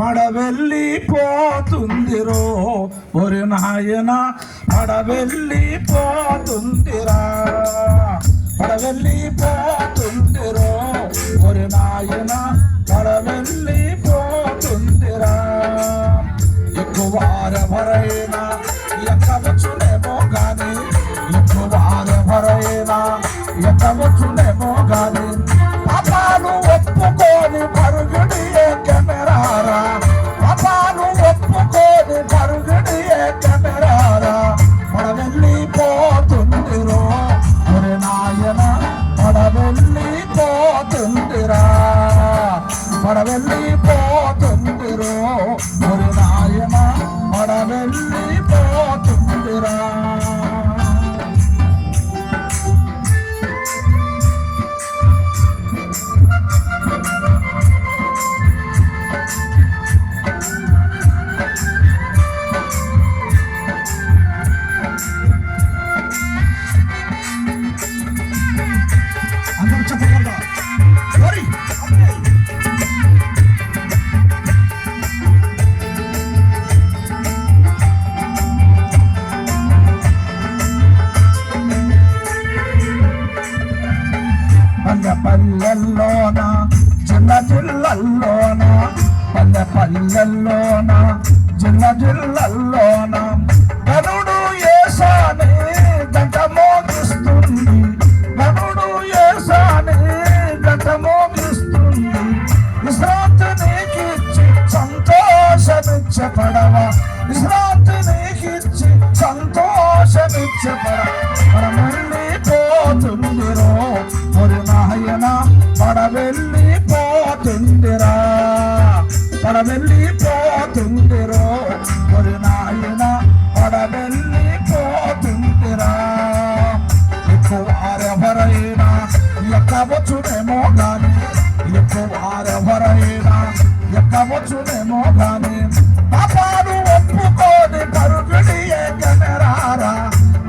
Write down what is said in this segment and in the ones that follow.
పడవెళ్ళిపోతుందిరో ఒరి నాయన పడవెళ్ళిపోతుందిరా పడవెళ్ళిపోతుందిరో ఒరి నాయన పడవెళ్ళిపోతుందిరా ఎక్కువ వారెవరైనా ఎక్కవచ్చు పడవెళ్ళిపోతుందిరో ఒరి నాయన పడవెళ్ళిపోతుందిరా పల్లె పల్లెల్లోన జిల్ల జిల్లల్లోన? గనుడు ఏసాని గంట మోగిస్తుంది. గనుడు ఏసాని గంట మోగిస్తుంది. విశ్రాంతి నీకిచ్చి సంతోషమిచ్చ పడవ. విశ్రాంతి మరి నాయన పడవెళ్ళి పోతుందిరా ఎక్కువారెవరైనా ఎక్కవచ్చునేమో గాని ఎక్కువారెవరైనా ఎక్కవచ్చునేమో గాని పాపాలు ఒప్పుకోని పరుగుడి కెమెరారా.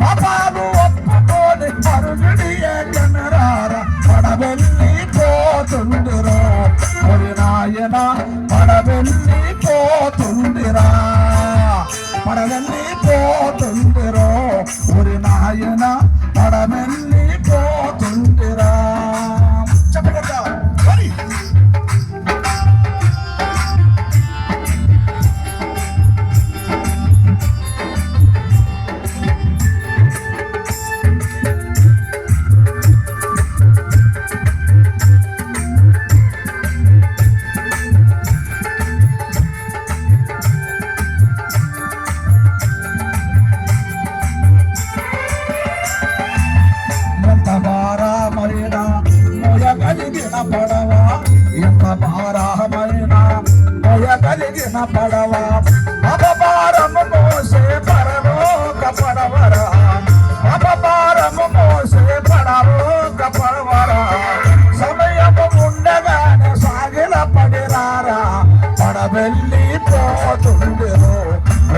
పాపాలు ఒప్పుకోని పరుగుడి కెమెరారా. పడవెళ్ళి పోతుందిరో ఒరి నాయన పడవెళ్ళి కలిగిన పడవ. ఎంత భారమైన మోయగలిగిన పడవ. అపభారము మోసే పరలోక పడవరా. అపభారము మోసే పడలోక పడవరా. సమయము ఉండగానే సాగిల పడిరారా. పడవెళ్ళి పోతుందిరో.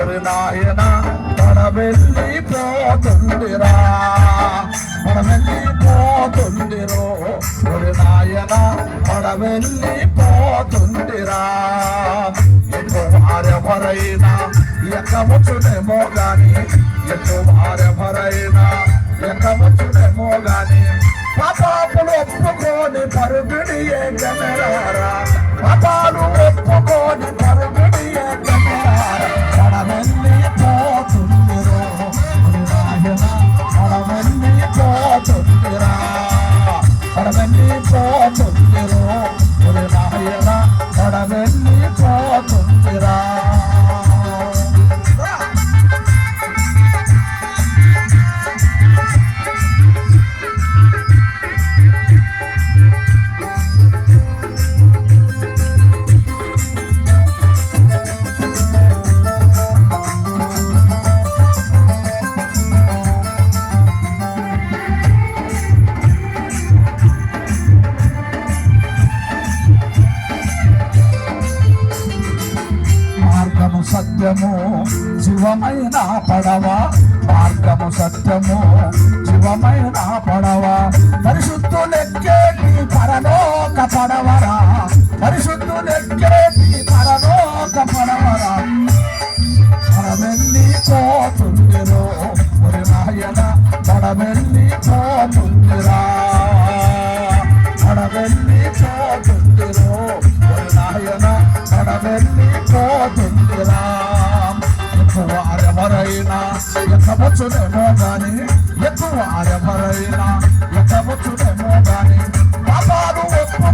ఒరి నాయన పడవెళ్ళి పోతుండిరా పడవెళ్ళి పోతుందిరో ఒరి నాయన పడవెళ్ళి పోతుందిరా ఎక్కువారెవరైనా ఎక్కవచ్చునేమో గాని ఎటు ఎక్కువారెవరైనా ఎక్కవచ్చునేమో గాని పాపాపులు ఒప్పుకొని పరుగుడి ఏ కెమెరారా పాపాలు ఒప్పుకొని పరుగుడి సత్యము శివమైన పడవ మార్గము సత్యము శివమైన పడవ. పరిశుద్ధులెక్కేటి పరలోక పడవరా? పరిశుద్ధులెక్కేటి పరలోక పడవరా? పడవెల్లి పోతుందిరో నాయన పడవెల్లి పోతుందిరా. పడవెల్లి పోతుందిరో నాయన పడవెల్లి పోతుందిరా. వారెవరైనా ఎక్కవచ్చునేమో గాని ఎక్కువ వారెవరైనా ఎక్కవచ్చునేమో గాని పాపాలు ఒప్పుకోని